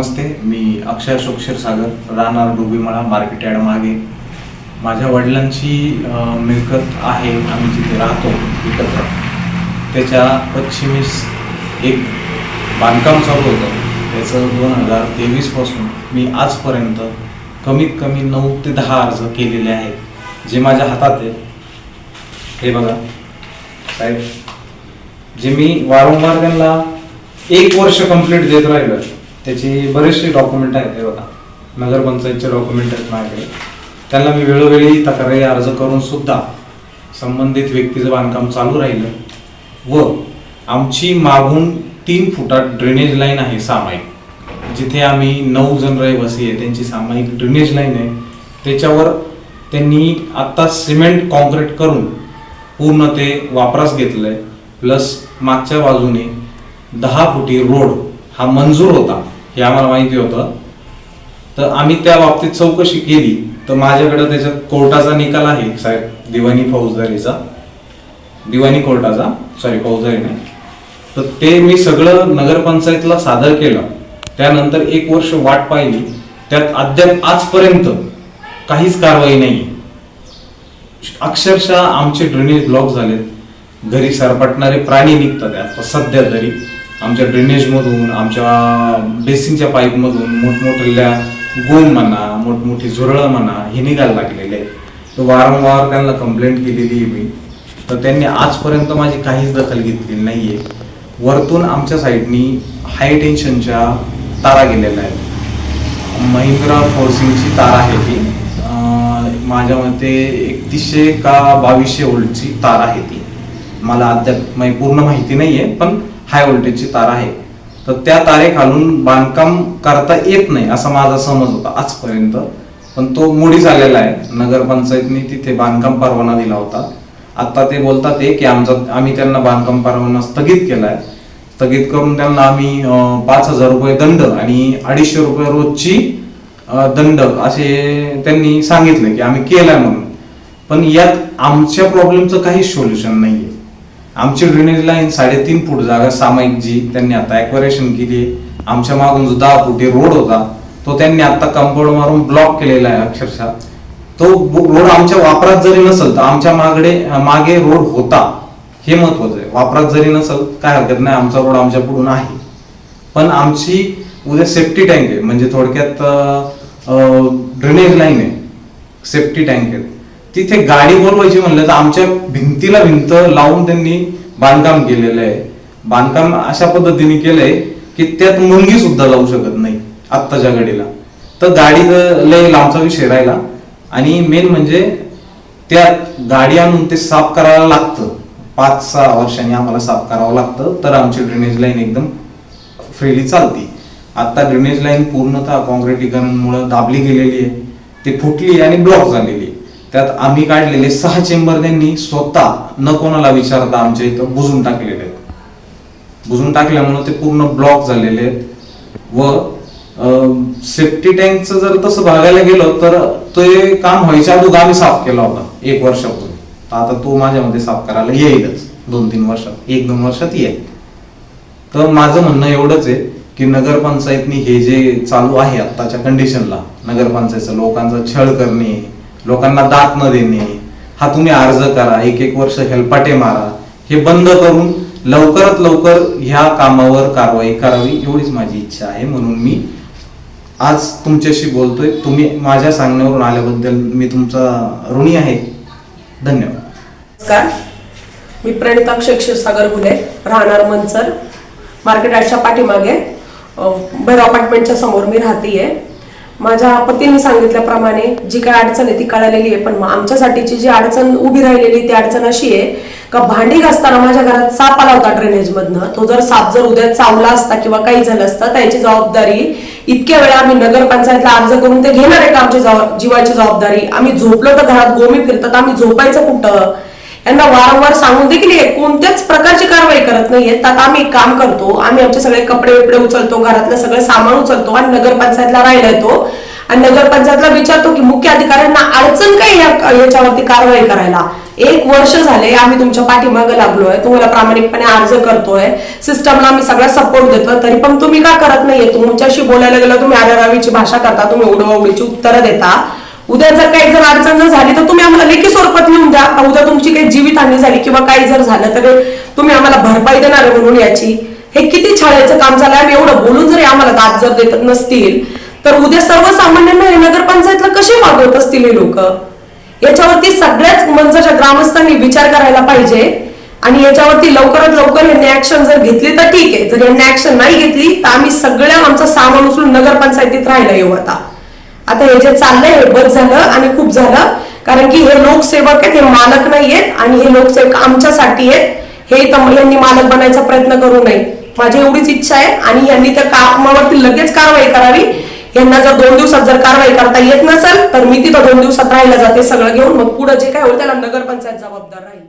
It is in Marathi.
नमस्ते मी अक्षय अशोक क्षीरसागर राहणार डोबीमळा मार्केट यार्ड मागे. माझ्या वडिलांची मिळकत आहे आम्ही जिथे राहतो एकत्र त्याच्या पश्चिमेस एक बांधकाम चालू होतं. त्याचं दोन हजार तेवीसपासून मी आजपर्यंत कमीत कमी नऊ ते दहा अर्ज केलेले आहेत जे माझ्या हातात आहे हे बघा. साहेब जे मी वारंवार त्यांना एक वर्ष कंप्लीट देत राहिलं त्याचे बरेचसे डॉक्युमेंट आहेत हे बघा. नगरपंचायतचे डॉक्युमेंट आहेत माझ्याकडे. त्यांना मी वेळोवेळी तक्रारी अर्ज करून सुद्धा संबंधित व्यक्तीचं बांधकाम चालू राहिलं. व आमची मागून तीन फुटात ड्रेनेज लाईन आहे सामायिक. जिथे आम्ही नऊ जण रहिवासी आहे. त्यांची सामायिक ड्रेनेज लाईन आहे. त्याच्यावर त्यांनी आत्ता सिमेंट कॉन्क्रीट करून पूर्ण ते वापरास घेतलं आहे प्लस मागच्या बाजूने दहा फुटी रोड हा मंजूर होता. हे आम्हाला माहिती होतं. तर आम्ही त्या बाबतीत चौकशी केली. तर माझ्याकडे त्याच्यात कोर्टाचा निकाल आहे. साहेब दिवाणी फौजदारीचा. दिवाणी कोर्टाचा. सॉरी फौजदारी नाही. तर ते मी सगळं नगरपंचायतला सादर केलं. त्यानंतर एक वर्ष वाट पाहिली. त्यात अद्याप आजपर्यंत काहीच कारवाई नाही अक्षरशः आमचे ड्रेनेज ब्लॉक झालेत. घरी सरपटणारे प्राणी निघतात आता सध्या तरी आमच्या ड्रेनेजमधून आमच्या बेसिनच्या पाईपमधून मोठमोठ्या गोम म्हणा मोठमोठी झुरळं म्हणा हे निघायला लागलेले तर वारंवार त्यांना कंप्लेंट केलेली आहे मी. तर त्यांनी आजपर्यंत माझी काहीच दखल घेतलेली आहे वरतून आमच्या साईडनी हाय टेन्शनच्या तारा गेलेल्या आहेत. महिंद्रा फोर्सिंगची तार आहे ती. माझ्या मते एकतीसशे का बावीसशे वोल्टची तार आहे ती. मला अद्याप म्हणजे पूर्ण माहिती नाही आहे पण हाय व्होल्टेजची तार आहे. तर त्या तारेखालून बांधकाम करता येत नाही असा माझा समज होता आजपर्यंत. पण तो मोडीच आलेला आहे. नगरपंचायतने तिथे बांधकाम परवाना दिला होता. आता ते बोलतात आहे की आमचा आम्ही त्यांना बांधकाम परवाना स्थगित केलाय. स्थगित करून त्यांना आम्ही पाच हजार रुपये दंड आणि अडीचशे रुपये रोजची दंड असे त्यांनी सांगितले की आम्ही केलाय म्हणून. पण यात आमच्या प्रॉब्लेमचं काहीच सोल्युशन नाहीये. आमची ड्रेनेज लाईन साडेतीन फूट जागा सामायिक जी त्यांनी आता ॲक्वरेशन केली आमच्या मागून जो दहा फुटे रोड होता तो त्यांनी आता कंपाऊंड मारून ब्लॉक केलेला आहे अक्षरशः. तो रोड आमच्या वापरात जरी नसेल तर आमच्या मागडे मागे रोड होता. हे महत्वाचं आहे. वापरात जरी नसेल काय हरकत नाही आमचा रोड आमच्या पुढून आहे. पण आमची उद्या सेफ्टी टँक आहे. म्हणजे थोडक्यात ड्रेनेज लाईन आहे. सेफ्टी टँक आहे. तिथे गाडी बोलवायची म्हणलं तर आमच्या भिंतीला भिंत लावून त्यांनी बांधकाम केलेलं आहे. बांधकाम अशा पद्धतीने केलंय की त्यात मुंगी सुद्धा लावू शकत नाही आत्ताच्या गाडीला तर गाडी लय लांबचा विषय राहिला. आणि मेन म्हणजे त्यात गाडी आणून ते साफ करायला लागतं. पाच सहा वर्षांनी आम्हाला साफ करावं लागतं. तर आमची ड्रेनेज लाईन एकदम फ्रीली चालती. आता ड्रेनेज लाईन पूर्णतः कॉन्क्रिटीकरणमुळे दाबली गेलेली आहे. ती फुटली आणि ब्लॉक झालेली त्यात आम्ही काढलेले सहा चेंबर त्यांनी स्वतः न कोणाला विचारता आमच्या इथं बुजून टाकलेले आहेत. बुजून टाकल्यामुळे ते पूर्ण ब्लॉक झालेले आहेत. व सेफ्टी टँकचं जर तसं बघायला गेलं तर ते काम व्हायच्या अगोदर आम्ही साफ केला होता एक वर्षापूर्वी. आता तो माझ्यामध्ये साफ करायला येईलच दोन तीन वर्षात एक दोन वर्षात येईल. तर माझं म्हणणं एवढंच आहे की नगरपंचायतनी हे जे चालू आहे आत्ताच्या कंडिशनला नगरपंचायतचं लोकांचा छळ करणे लोकांना दात न देणे हा तुम्ही अर्ज करा एक एक वर्ष हेलपाटे मारा हे बंद करून लवकरात लवकर ह्या कामावर कारवाई करावी एवढीच माझी इच्छा आहे. म्हणून मी आज तुमच्याशी बोलतोय. तुम्ही माझ्या सांगण्यावरून आल्याबद्दल मी तुमचा ऋणी आहे. धन्यवाद. नमस्कार. मी प्रणिता क्षीरसागर गुले राहणार मनसर. मार्केट यार्डच्या पाठीमागे. भैर अपार्टमेंटच्या समोर मी राहतीये. माझ्या पतीने सांगितल्याप्रमाणे जी काय अडचण आहे ती कळालेली आहे पण आमच्यासाठीची जी अडचण उभी राहिलेली ती अडचण अशी आहे का भांडी घासताना माझ्या घरात साप आला होता ड्रेनेज मधनं. तो जर साप जर उद्या चावला असता किंवा काही झालं असतं त्याची जबाबदारी इतक्या वेळा आम्ही नगरपंचायतला अर्ज करून ते घेणार आहे का आमची जबाब- जीवाची जबाबदारी? आम्ही झोपलो तर घरात गोमी फिरतात आम्ही झोपायचं कुठं? यांना वारंवार सांगून देखील हे कोणत्याच प्रकारची कारवाई करत नाहीये. तर आम्ही एक काम करतो आम्ही आमचे सगळे कपडे बिपडे उचलतो घरातलं सगळं सामान उचलतो आणि नगरपंचायतला राहिला येतो. आणि नगरपंचायतला विचारतो की मुख्य अधिकाऱ्यांना अडचण काय याच्यावरती कारवाई करायला? एक वर्ष झाले आम्ही तुमच्या पाठीमागे लागलोय तुम्हाला प्रामाणिकपणे अर्ज करतोय सिस्टमला आम्ही सगळा सपोर्ट देतो तरी पण तुम्ही का करत नाहीये? तुमच्याशी बोलायला गेलं तुम्ही आरारावीची भाषा करता तुम्ही उडवाउडीची उत्तरं देता. उद्या जर काही जर अडचण जर झाली तर तुम्ही आम्हाला लेखी स्वरूपात लिहून द्या का उद्या तुमची काही जीवितहानी झाली किंवा काही जर झालं तर तुम्ही आम्हाला भरपाई देणार म्हणून याची. हे किती छाळ्याचं काम झालं? आम्ही एवढं बोलून जरी आम्हाला दाद जर देत नसतील तर उद्या सर्वसामान्यांना हे नगरपंचायतला कसे मागवत असतील हे लोक? याच्यावरती सगळ्याच मंचाच्या ग्रामस्थांनी विचार करायला पाहिजे. आणि याच्यावरती लवकरात लवकर यांनी ऍक्शन जर घेतली तर ठीक आहे. जर यांनी ऍक्शन नाही घेतली तर आम्ही सगळ्या आमचं सामान उचलून नगरपंचायतीत राहायला येऊ आता. आता हे जे चाललंय हे बस झालं आणि खूप झालं. कारण की हे लोकसेवक आहेत हे मालक नाही आहेत आणि हे लोकसेवक आमच्यासाठी आहेत. हे तर यांनी मालक बनायचा प्रयत्न करू नये. माझी एवढीच इच्छा आहे आणि यांनी त्या कामावरती लगेच कारवाई करावी. यांना जर दोन दिवसात जर कारवाई करता येत नसेल तर मी तिथं दोन दिवसात राहायला जाते सगळं घेऊन. मग पुढे जे काय होईल त्याला नगरपंचायत जबाबदार राहील.